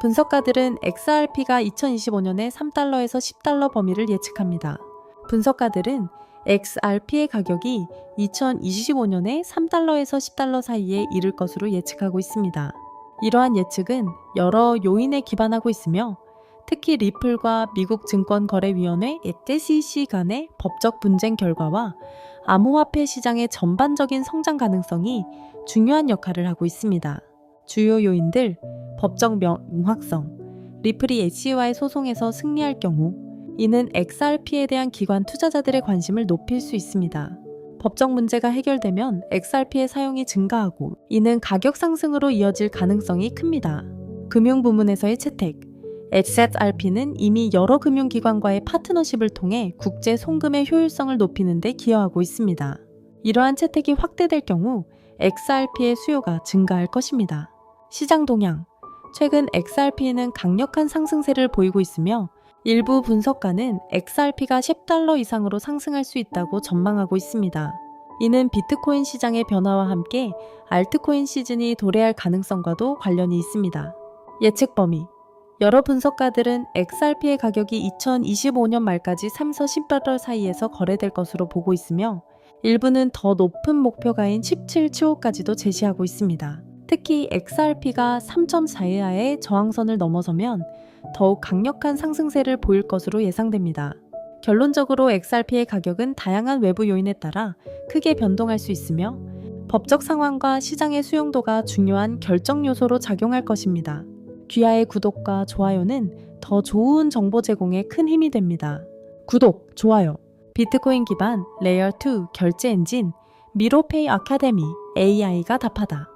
분석가들은 XRP가 2025년에 3달러에서 10달러 범위를 예측합니다. 분석가들은 XRP의 가격이 2025년에 3달러에서 10달러 사이에 이를 것으로 예측하고 있습니다. 이러한 예측은 여러 요인에 기반하고 있으며 특히 리플과 미국 증권거래위원회 SEC 간의 법적 분쟁 결과와 암호화폐 시장의 전반적인 성장 가능성이 중요한 역할을 하고 있습니다. 주요 요인들, 법적 명확성, 리플이 SE와의 소송에서 승리할 경우 이는 XRP에 대한 기관 투자자들의 관심을 높일 수 있습니다. 법적 문제가 해결되면 XRP의 사용이 증가하고 이는 가격 상승으로 이어질 가능성이 큽니다. 금융 부문에서의 채택. XRP는 이미 여러 금융기관과의 파트너십을 통해 국제 송금의 효율성을 높이는 데 기여하고 있습니다. 이러한 채택이 확대될 경우 XRP의 수요가 증가할 것입니다. 시장 동향. 최근 XRP는 강력한 상승세를 보이고 있으며 일부 분석가는 XRP가 10달러 이상으로 상승할 수 있다고 전망하고 있습니다. 이는 비트코인 시장의 변화와 함께 알트코인 시즌이 도래할 가능성과도 관련이 있습니다. 예측 범위. 여러 분석가들은 XRP의 가격이 2025년 말까지 3서 10달러 사이에서 거래될 것으로 보고 있으며 일부는 더 높은 목표가인 17치호까지도 제시하고 있습니다. 특히 XRP가 3.4 이하의 저항선을 넘어서면 더욱 강력한 상승세를 보일 것으로 예상됩니다. 결론적으로 XRP의 가격은 다양한 외부 요인에 따라 크게 변동할 수 있으며 법적 상황과 시장의 수용도가 중요한 결정 요소로 작용할 것입니다. 귀하의 구독과 좋아요는 더 좋은 정보 제공에 큰 힘이 됩니다. 구독, 좋아요. 비트코인 기반 레이어 2 결제 엔진 미로페이 아카데미 AI가 답하다.